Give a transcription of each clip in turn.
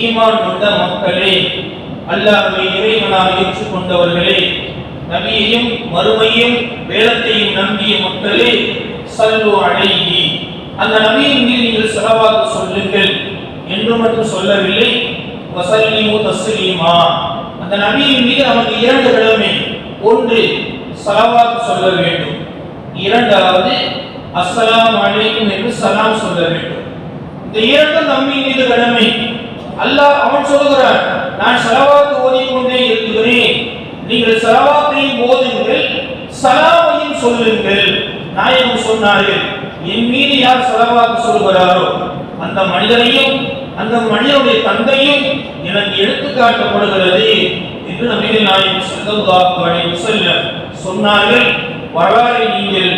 ஈமான் கொண்ட மக்களே அல்லாஹ்வை இறைவனாக ஏற்றுக்கொண்டவர்களே நபியையும் மறுமையும் வேலத்தையும் நம்பிய மக்களே சல்லு அலைஹி. அந்த நபியின் மீது நீங்கள் செலவாக சொல்லுங்கள். என்று மட்டும் சொல்லவில்லை வசல்லிமு தஸ்லீமா. அந்த நபியின் மீது நமக்கு இரண்டு கடமை. ஒன்று சலவாத் சொல்ல வேண்டும். இரண்டாவது அஸ்ஸலாம் அலைக்கும் என்று சலாம் சொல்ல வேண்டும். இந்த இரண்டும் நம்பியின் மீது கடமை. அல்லாஹ் அவன் சொல்லுகிறான் நான் சலவாத்து ஓதிக்கொண்டே இருக்கிறேன் நீங்கள் சலவாத்தையும் ஓதுங்கள் சலாமையும் சொல்லுங்கள். நாயகம் சொன்னார்கள் என் மீது யார் சலவாத்து சொல்கிறாரோ அந்த மனிதனையும் அந்த மனிதனுடைய தந்தையும் எனக்கு எடுத்து காட்டப்படுகிறது என்று நபிகள் நாயகம் ஸல்லல்லாஹு அலைஹி செல்ல சொன்னார்கள். வரலாறை நீங்கள்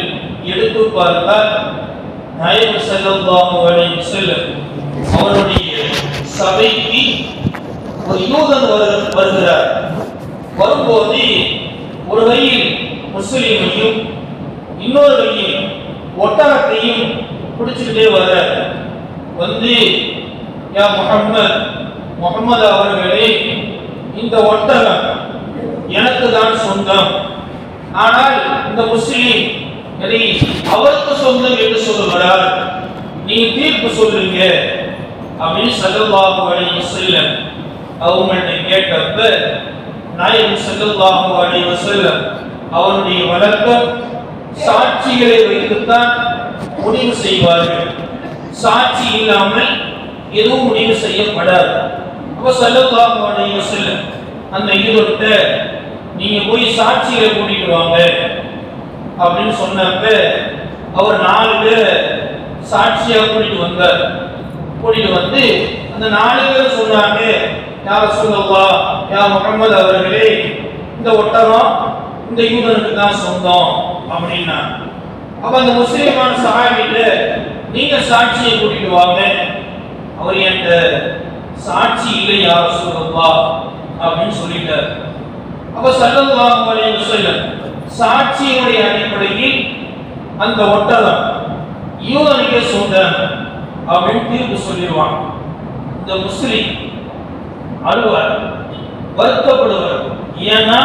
எடுத்து பார்த்தால் நாயகம் ஸல்லல்லாஹு அலைஹி செல்ல அவருடைய சபைக்கு ஒரு யூதன் வரு- வருகிறார். வரும்போது ஒரு கையில் முஸ்லிமையும் இன்னொரு கையில் ஒட்டகத்தையும் பிடிச்சுக்கிட்டே வர்றார். வந்து யா முகம்மது முகமது அவர்களே இந்த ஒட்டகம் எனக்கு தான் சொந்தம். ஆனால் இந்த முஸ்லிம் எதை அவருக்கு சொந்தம் என்று சொல்லுகிறார்? நீ தீர்ப்பு சொல்லுங்க. அப்படின்னு ஸல்லல்லாஹு அலைஹி வஸல்லம் அவங்கள்ட்ட கேட்டப்ப நாயகம் ஸல்லல்லாஹு அலைஹி வஸல்லம் அவருடைய வழக்கம் சாட்சிகளை வைத்துத்தான் முடிவு செய்வார்கள். சாட்சி இல்லாமல் எதுவும் முடிவு செய்யப்படாது. அப்ப ஸல்லல்லாஹு அலைஹி வஸல்லம் அந்த யூதர்கிட்ட நீங்க போய் சாட்சிகளை கூட்டிட்டு வாங்க அப்படின்னு சொன்னப்ப அவர் நாலு பேர் சாட்சியா கூட்டிட்டு வந்தார். கூட்டிட்டு வந்து அந்த நாலு பேர் சொன்னாங்க யார் சொல்லவா யார் முகமது அவர்களே இந்த ஒட்டகம் இந்த யூதனுக்கு தான் சொந்தம் அப்படின்னா அப்ப அந்த முஸ்லிமான சஹாபிட்ட நீங்க சாட்சியை கூட்டிட்டு வாங்க. அவர் என்கிட்ட சாட்சி இல்லை யார் சொல்லவா அப்படின்னு சொல்லிட்டார். அப்ப சல்லல்லாஹு அலைஹி வஸல்லம் சாட்சியினுடைய அடிப்படையில் அந்த ஒட்டகம் யூதனுக்கே சொந்தம். அப்படின்னு தீர்ப்பு சொல்லிடுவான். இந்த முஸ்லிம் அழுவார் வருத்தப்படுவார். ஏன்னா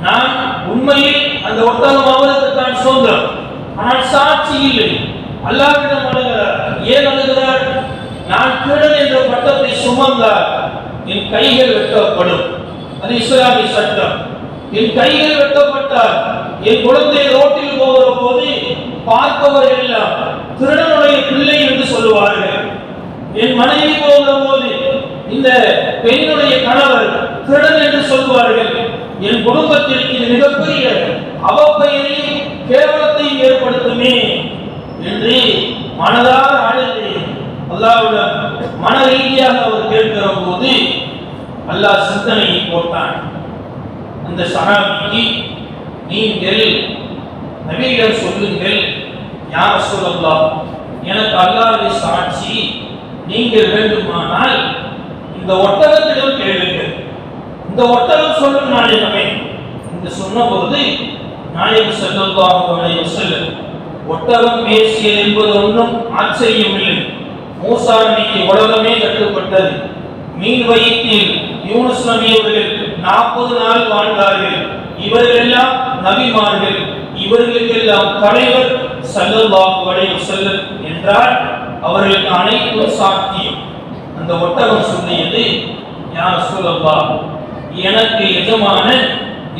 நான் உண்மையில் அந்த ஒட்டகம் அவருக்கு தான் சொந்தம். ஆனால் சாட்சி இல்லை. அல்லாவிடம் அழுகிறார். ஏன் அழுகிறார்? நான் திருடன் என்ற பட்டத்தை சுமந்தார் என் கைகள் வெட்டப்படும். அது இஸ்லாமிய சட்டம். என் கைகள் வெட்டப்பட்டால் என் குழந்தை ரோட்டில் போகிற போது பார்ப்பவர் எல்லாம் திருடனுடைய பிள்ளை என்று சொல்லுவார்கள். என் மனைவி போகிற போது இந்த பெண்ணுடைய கணவர் திருடன் என்று சொல்வார்கள் என் குடும்பத்திற்கு இது மிகப்பெரிய அவப்பெயரையும் கேவலத்தையும் ஏற்படுத்துமே என்று மனதார அழுது அல்லாவிடம் மன ரீதியாக அவர் கேட்கிற போது அல்லாஹ் சிந்தனையை போட்டான். அந்த சஹாபிக்கு நீங்கள் நபியிடம் சொல்லுங்கள் யார் சொல்லலாம் எனக்கு அல்லாஹ்வுடைய சாட்சி நீங்கள் வேண்டுமானால் இந்த ஒட்டகத்திடம் கேளுங்கள். இந்த ஒட்டகம் சொல்லும் நாயகமே. என்று சொன்னபோது நாயகம் ஸல்லல்லாஹு அலைஹி வஸல்லம் ஒட்டகம் பேசியது என்பது ஒன்றும் ஆச்சரியமில்லை. மூசா நபிக்கு உலகமே கட்டுப்பட்டது. மீன் வயிற்றில் யூனுஸ் நபி அவர்கள் நாற்பது நாள் வாழ்ந்தார்கள். இவர்கள் எல்லாம் நபிமார்கள். இவர்களுக்கெல்லாம் தலைவர் ஸல்லல்லாஹு அலைஹி வஸல்லம் என்றால் அவர்களுக்கு அனைத்தும் சாத்தியம் அந்த ஒட்டகம் சொல்லியது யா ரசூலல்லாஹ் எனக்கு எஜமான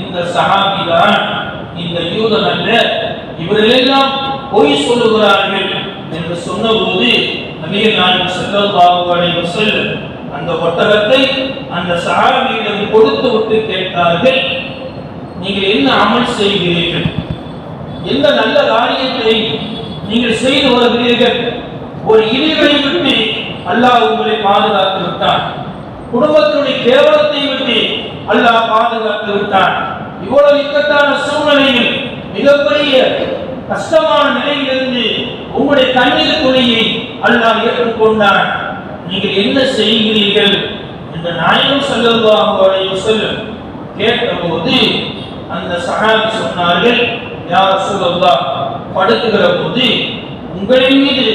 இந்த சஹாபிதான் இந்த யூதன் அல்ல இவர்களெல்லாம் பொய் சொல்லுகிறார்கள் என்று சொன்னபோது நபிகள் நாயகம் ஸல்லல்லாஹு அலைஹி வஸல்லம் அந்த ஒட்டகத்தை அந்த சஹாபியிடம் கொடுத்து விட்டு கேட்டார்கள். நீங்கள் என்ன அமல் செய்கிறீர்கள்? எந்த நல்ல காரியத்தை நீங்கள் செய்து வருகிறீர்கள். ஒரு இழிவை விட்டு அல்லாஹ் உங்களை பாதுகாத்து விட்டான். குடும்பத்தினுடைய கேவலத்தை விட்டு அல்லாஹ் பாதுகாத்து விட்டான். இவ்வளவு இக்கட்டான சூழ்நிலையில் மிகப்பெரிய கஷ்டமான நிலையிலிருந்து உங்களுடைய கண்ணீர் துணையை அல்லாஹ் ஏற்றுக்கொண்டான். நீங்கள் என்ன செய்கிறீர்கள் என்று நாயகம் ஸல்லல்லாஹு அலைஹி கேட்டபோது அந்த சகாபி சொன்னார்கள் யார் ரசூலல்லாஹ் படுத்துகிற போது உங்களின் மீது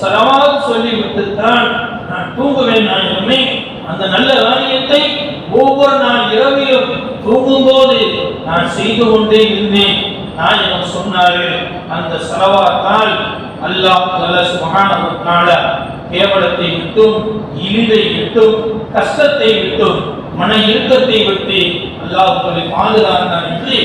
சலவாத் சொல்லிவிட்டு தான் நான் தூங்குவேன் நான் நாயகமே அந்த நல்ல காரியத்தை ஒவ்வொரு நாள் இரவிலும் தூங்கும்போது நான் செய்து கொண்டே இருந்தேன். நான் நாயகம் சொன்னார்கள் அந்த செலவாத்தால் அல்லாஹ் நல்ல சுபஹானஹு வ கேவலத்தை விட்டும் இழிவை விட்டும் கஷ்டத்தை விட்டும் மன இறுக்கத்தை விட்டு அல்லாஹ் உங்களை பாதுகாத்தான் என்று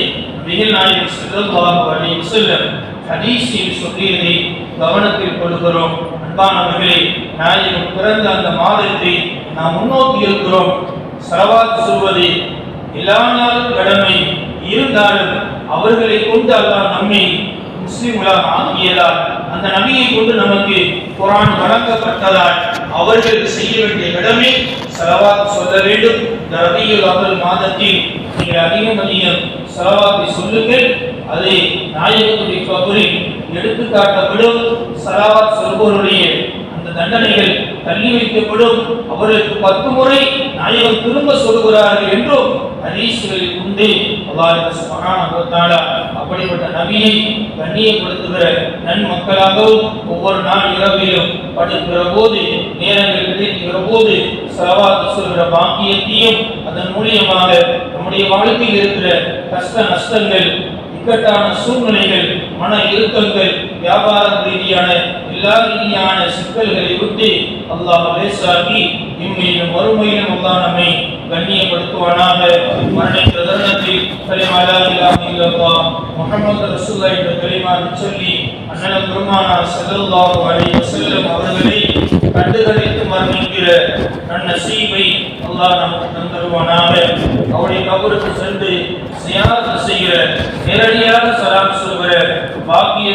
நபிகள் நாயகம் ஸல்லல்லாஹு அலைஹி வஸல்லம் ஹதீஸில் சொல்லியதை கவனத்தில் கொள்கிறோம். அன்பானவர்களே நாயகம் பிறந்த அந்த மாதத்தை நாம் முன்னோக்கி இருக்கிறோம். சரவாத் சொல்வது எல்லா நாளும் கடமை இருந்தாலும் அவர்களை கொண்டு அல்லாஹ் நம்மை முஸ்லிம்களாக ஆக்கியதால் அந்த நபியை கொண்டு நமக்கு குரான் வழங்கப்பட்டதால் அவர்கள் செய்ய வேண்டிய கடமை செலவாக சொல்ல வேண்டும். இந்த ரபியுல் அவல் மாதத்தில் நீங்கள் அதிகம் அதிகம் சலவாத்தை சொல்லுங்கள் அது நாயகத்துடைய கபரில் எடுத்துக்காட்டப்படும். சலவாத் சொல்பவருடைய அந்த தண்டனைகள் தள்ளி வைக்கப்படும். அவர்களுக்கு பத்து முறை நாயகம் திரும்ப சொல்கிறார்கள் என்றும் ஹதீஸ்களில் உண்டு. அல்லாஹ் சுப்ஹானஹு அப்படிப்பட்ட நபியை கண்ணியப்படுத்துகிற நன்மக்களாகவும் ஒவ்வொரு நாள் இரவிலும் படுக்கிற போது நேரங்கள் கிடைக்கிற போது சலவாத்து சொல்கிற பாக்கியத்தையும் அதன் மூலியமாக நம்முடைய வாழ்க்கையில் இருக்கிற கஷ்ட நஷ்டங்கள் இக்கட்டான சூழ்நிலைகள் மன இறுக்கங்கள் வியாபாரம் ரீதியான எல்லா ரீதியான சிக்கல்களை விட்டு அல்லாஹ் லேசாக்கி இம்மையிலும் மறுமையிலும் அல்லாஹ் நம்மை கண்ணியப்படுத்துவானாக. மரணிக்கிற தருணத்தில் கலிமா லா இலாஹ முகமது ரசூல்லா என்ற கலிமாவை சொல்லி அண்ணன் பெருமானார் செல்லல்லாஹு அலைஹி வஸல்லம் அவர்களை கண்டுகளித்து மரணிக்கிற நன்னசீபை அல்லாஹ் நமக்கு தந்தருவானாக அவருடைய கபருக்கு சென்று சியாரத்து செய்கிற நேரடியாக சலாம் சொல்கிற பாக்கிய